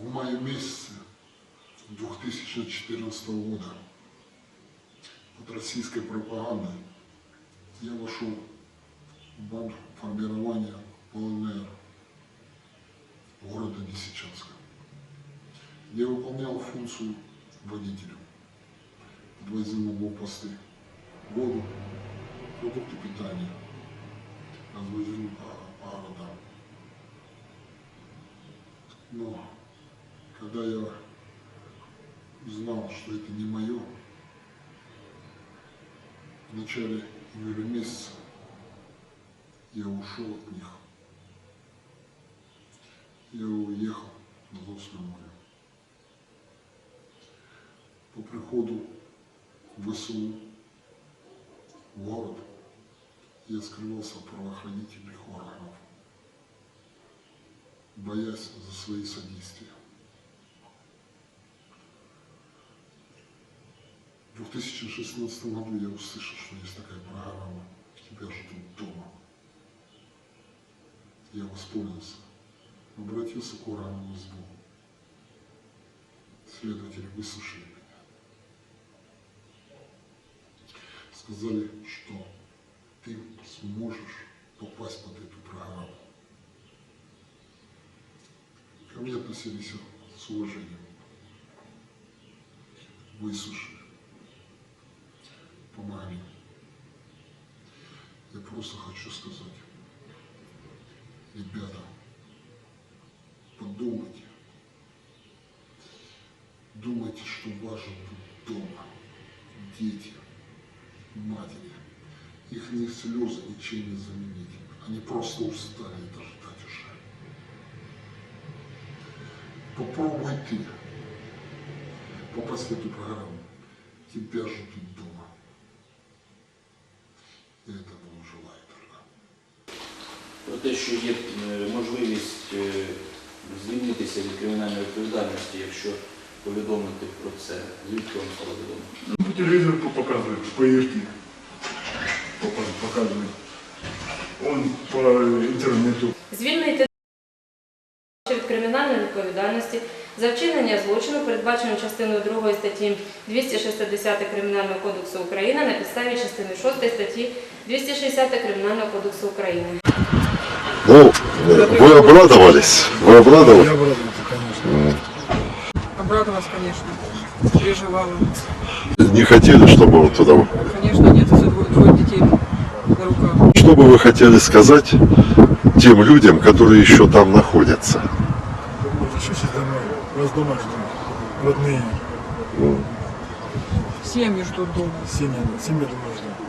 В мае месяце 2014 года под российской пропагандой я вошел в банк формирования ПЛНР города Лисичанска, где выполнял функцию водителя. Подвозил на блокпосты воду, продукты питания, развозил по, по городам. Но когда я узнал, что это не мое, в начале июля месяца я ушел от них. Я уехал на Азовское море. По приходу в ВСУ в город я скрывался от правоохранительных органов, боясь за свои содействия. В 2016 году я услышал, что есть такая программа «Тебя ждут дома». Я воспользовался, обратился к органам СБУ. Следователи выслушали меня. Сказали, что ты сможешь попасть под эту программу. Ко мне относились с уважением. Выслушали. Помогли. Я просто хочу сказать, ребята, подумайте. Думайте, что ждут дома. Дети, матери. Их ни слезы ничем не заменить. Они просто устали это ждать уже. Попробуй ты попасть в эту программу. Тебя ждут дома. Я этого желаю только. Про те, що є е, можливість е, звільнитися від кримінальної відповідальності, якщо повідомити про це, звідки вам стало відомо? По телевизору по- показывают, по ИРТ Попа- показывают. Он по интернету Звільнити від кримінальної відповідальності за вчинення злочину, передбаченого частиною 2 статті 260 Кримінального кодексу України на підставі частини 6 статті 260 Кримінального кодексу України. Ну, вы обрадовались? Вы обрадовались? Я обрадовался, конечно. Обрадовалась, конечно. Переживала. Не хотели, чтобы вот туда... Конечно, нет, за двое, двое детей на руках. Что бы вы хотели сказать тем людям, которые еще там находятся? Возвращайтесь домой. Вас дома ждут. Родные. Семьи ждут дома. Семья, семья дома ждут.